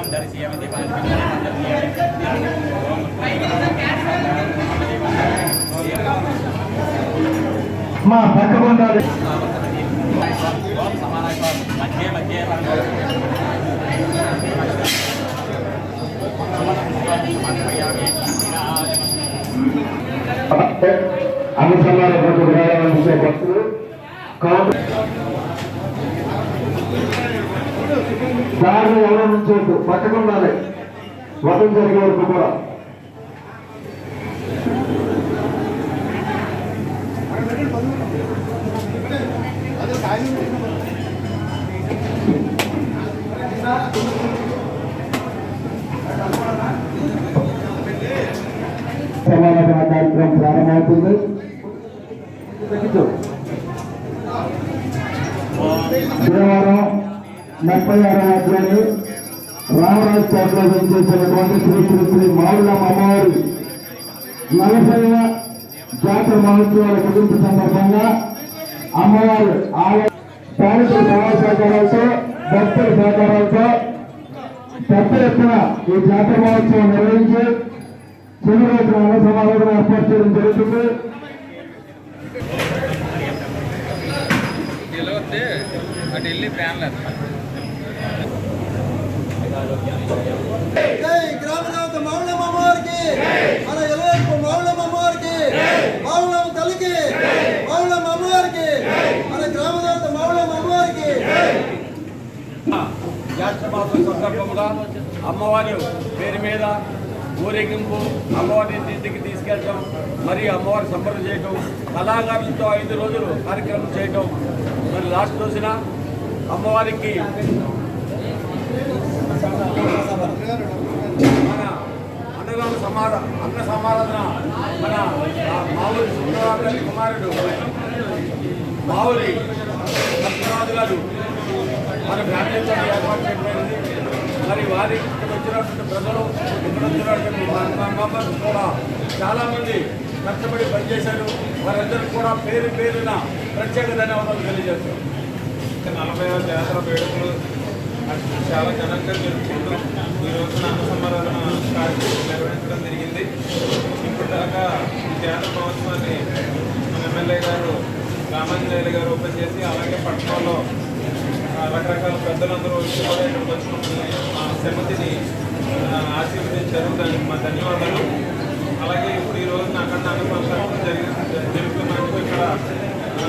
దీపం దర్శయామి దీపం దర్శయామి మా పక్క ఉండాలి ఓం సమానాయ మధ్య మధ్య అనుసంధాన గ్రామాల భక్తులు కౌంటర్ ఉండాలి వదం జరిగే వరకు కూడా. సమావేశ కార్యక్రమం ప్రారంభమవుతుంది. గురువారం ముప్పై ఆరో అధ్యాయులు రామరాజు పేటలో పనిచేసినటువంటి శ్రీ శ్రీ శ్రీ మావులమ్మ అమ్మవారి నలభై జాతర మహోత్సవాల కుదింపు సందర్భంగా అమ్మవారు ఆలయ స్థానికుల సహాయ సహకారాలతో భక్తుల సహకారాలతో పెద్ద ఎత్తున ఈ జాతర మహోత్సవం నిర్వహించి చివరి రోజున అన్న సమావేశం ఏర్పాటు చేయడం జరుగుతుంది. అటు వెళ్ళి ఫ్యాన్లు మాసం సందర్భంగా అమ్మవారి పేరు మీద ఊరేగింపు అమ్మవారిని ఇంటికి తీసుకెళ్ళటం మరియు అమ్మవారి సంబరం చేయటం కళాకారులతో ఐదు రోజులు కార్యక్రమం చేయటం. మరి లాస్ట్ రోజున అమ్మవారికి మన అన్నదాన సమాధ అన్న సమారాధన మన ఆ సుందరాజు కుమారుడు మావులి భక్తరాజు గారు మన ఫ్యామిలీతో ఏర్పాటు చేయబడింది మరి వారి వచ్చినటువంటి ప్రజలు ఇక్కడ వచ్చినటువంటి మా మెంబర్స్ కూడా చాలామంది కష్టపడి పనిచేశారు వారందరూ కూడా పేరు పేరున ప్రత్యేక ధన్యవాదాలు తెలియజేస్తారు నలభై జాతర వేడుకలు చాలా ఘనంగా జరుపుకుంటాం. ఈ రోజున అన్న సమారాధన కార్యక్రమం నిర్వహించడం జరిగింది. ఇప్పటిదాకా ఈ జాతర మహోత్సవాన్ని మన ఎమ్మెల్యే గారు రామాంజనేయులు గారు ఓపెన్ చేసి అలాగే పట్టణంలో రకరకాల పెద్దలందరూ వచ్చి కూడా ఇక్కడికి వచ్చి మమ్మల్ని మా శ్రీమతిని ఆశీర్వదించారు దానికి మా ధన్యవాదాలు. అలాగే ఇప్పుడు ఈ రోజున అఖండ అన్నప్రసాదం జరిగి జరుగుతున్నందుకు ఇక్కడ ఆ,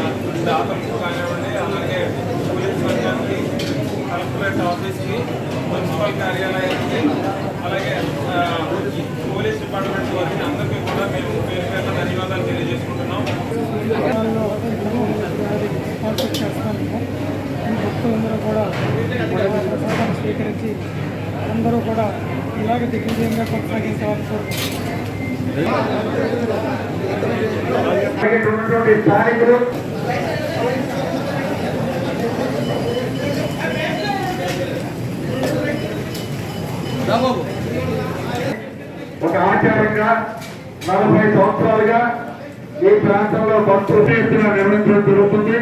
స్వీకరించి అందరూ కూడా ఇలాగ దిగ్విజయంగా కొనసాగించాలని కోరుకుంటున్నాను ఒక ఆచారంగా నలభై సంవత్సరాలుగా ఈ ప్రాంతంలో భక్తులు ఎత్తున నిర్వహించడం జరుగుతుంది.